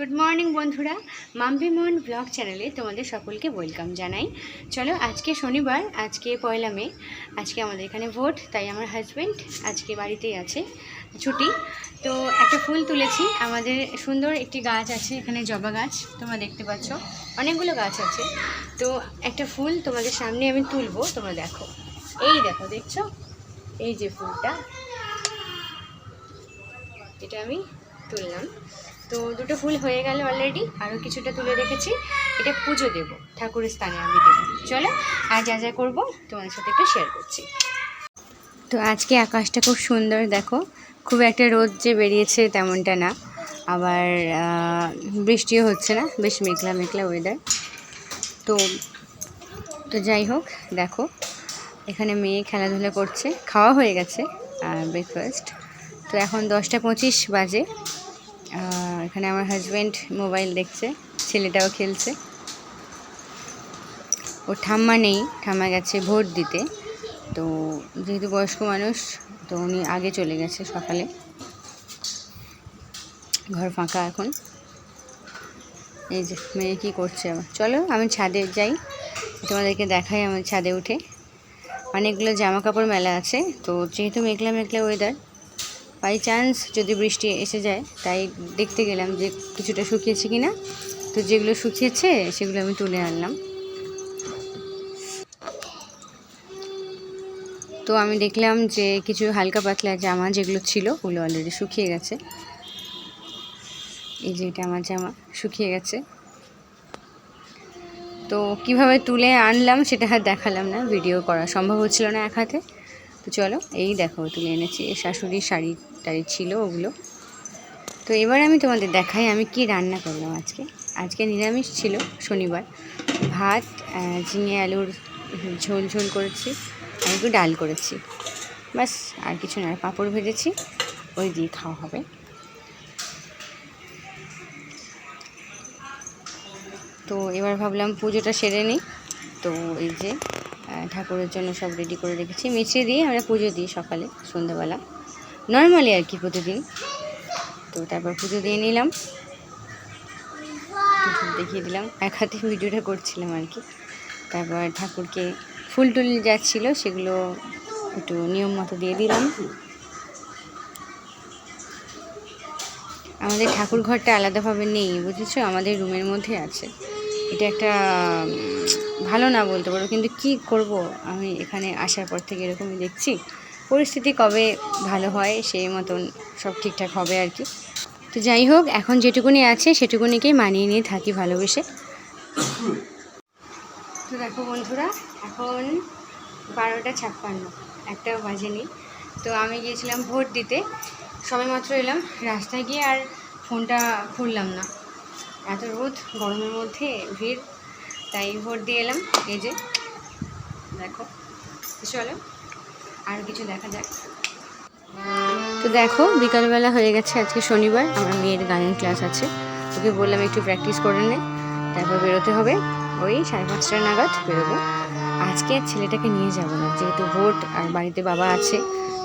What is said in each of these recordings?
Good morning বন্ধুরা। মাম্পি মোহন blog চ্যানেলে তোমাদের সকলকে ওয়েলকাম জানাই। চলো, আজকে শনিবার, আজকে পয়লা মে, আজকে আমাদের এখানে ভোট, তাই আমার হাজব্যান্ড আজকে বাড়িতেই আছে, ছুটি। তো একটা ফুল তুলেছি, আমাদের সুন্দর একটি গাছ আছে এখানে জবা গাছ, তোমরা দেখতে পাচ্ছ, অনেকগুলো গাছ আছে। তো একটা ফুল তোমাদের সামনে আমি তুলবো, তোমরা দেখো। এই দেখো, দেখছ? এই যে ফুলটা, এটা আমি তুললাম। তো দুটো ফুল হয়ে গেল অলরেডি আরও কিছুটা তুলে রেখেছি। এটা পুজো দেবো ঠাকুরের স্থানে আমি দেবো। চলো, আর যা যা করব তোমাদের সাথে একটু শেয়ার করছি। তো আজকে আকাশটা খুব সুন্দর, দেখো। খুব একটা রোদ যে বেরিয়েছে তেমনটা না। আবার বৃষ্টিও হচ্ছে না, বেশ মেঘলা মেঘলা ওয়েদার তো তো যাই হোক, দেখো। এখানে মেয়ে খেলাধুলা করছে, খাওয়া হয়ে গেছে ব্রেকফাস্ট তো এখন দশটা পঁচিশ বাজে আহ, এখানে আমার হাজব্যান্ড মোবাইল দেখছে ছেলেটাও খেলছে। ও ঠাম্মা নেই ঠাম্মা গেছে ভোট দিতে। তো যেহেতু বয়স্ক মানুষ তো উনি আগে চলে গেছে সকালে। ঘর ফাঁকা এখন। এই যে মেয়ে কী করছে আবার? চলো আমি ছাদে যাই। তোমাদেরকে দেখাই আমার ছাদে উঠে। অনেকগুলো জামা কাপড় মেলা আছে তো যেহেতু মেঘলা মেঘলা ওয়েদার বাই চান্স যদি বৃষ্টি এসে যায়, তাই দেখতে গেলাম যে কিছুটা শুকিয়েছে কি না তো যেগুলো শুকিয়েছে, সেগুলো আমি তুলে আনলাম। তো আমি দেখলাম যে কিছু হালকা পাতলা জামা যেগুলো ছিল, ওগুলো অলরেডি শুকিয়ে গেছে। এই যে এটা আমার জামা, শুকিয়ে গেছে। তো কীভাবে তুলে আনলাম, সেটা দেখালাম না, ভিডিও করা সম্ভব হচ্ছিল না এক হাতে। চলো, এই দেখো তুলে এনেছি শাশুড়ির শাড়ি টাড়ি ছিল ওগুলো। তো এবার আমি তোমাদের দেখাই, আমি কি রান্না করলাম আজকে। আজকে নিরামিষ ছিল শনিবার। ভাত ঝিঙে আলুর ঝোল ঝোল করেছি, আর একটু ডাল করেছি। বাস আর কিছু না পাঁপড় ভেজেছি, ওই দিয়ে খাওয়া হবে। তো এবার ভাবলাম পুজোটা সেরে নিই। তো এই যে ঠাকুরের জন্য সব রেডি করে রেখেছি। মিছিয়ে দিয়ে আমরা পুজো দিই সকালে, সন্ধ্যাবেলা। নর্মালি আর কি প্রতিদিন। তো তারপর পুজো দিয়ে নিলাম। দেখিয়ে দিলাম। এক হাতে ভিডিওটা করছিলাম আর কি। তারপর ঠাকুরকে ফুল টুল যাচ্ছিল সেগুলো একটু নিয়ম মতো দিয়ে দিলাম। আমাদের ঠাকুর ঘরটা আলাদাভাবে নেই, বুঝেছ? আমাদের রুমের মধ্যে আছে। এটা একটা ভালো না বলতে পারো, কিন্তু কি করব? আমি এখানে আসার পর থেকে এরকমই দেখছি। পরিস্থিতি কবে ভালো হয় সেই মতন সব ঠিকঠাক হবে আর কি। তো যাই হোক, এখন যেটুকুনি আছে সেটুকুনিকেই মানিয়ে নিয়ে থাকি ভালোবেসে। তো দেখো বন্ধুরা, এখন বারোটা ছাপ্পান্ন একটাও বাজেনি। তো আমি গিয়েছিলাম ভোট দিতে। সবে মাত্র এলাম, রাস্তায় গিয়ে আর ফোনটা খুললাম না। এত রোদ, গরমের মধ্যে ভিড়। তাই ভোট দিয়ে এলাম। এই যে, দেখো, চলো, আর কিছু দেখা যাক। তো দেখো, বিকালবেলা হয়ে গেছে আজকে শনিবার, আমার মেয়ের গানের ক্লাস আছে। ওকে বললাম একটু প্র্যাকটিস করে নে, তারপর বেরোতে হবে। ওই সাড়ে পাঁচটা নাগাদ বেরোবো। আজকে ছেলেটাকে নিয়ে যাব না, যেহেতু ভোট আর বাড়িতে বাবা আছে,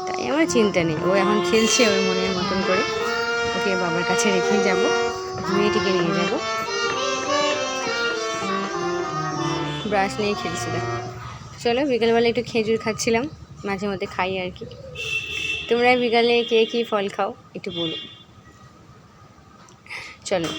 তাই আমার চিন্তা নেই। ও এখন খেলছে ওর মনের মতন করে। ওকে বাবার কাছে রেখেই যাব। মেয়েটিকে নিয়ে যাব ব্রাশ নিয়ে খেলছিলাম। চলো, বিকালবেলা একটু খেজুর খাচ্ছিলাম, মাঝে মধ্যে খাই আর কি। তোমরা বিকালে কে কী ফল খাও একটু বলো। চলো।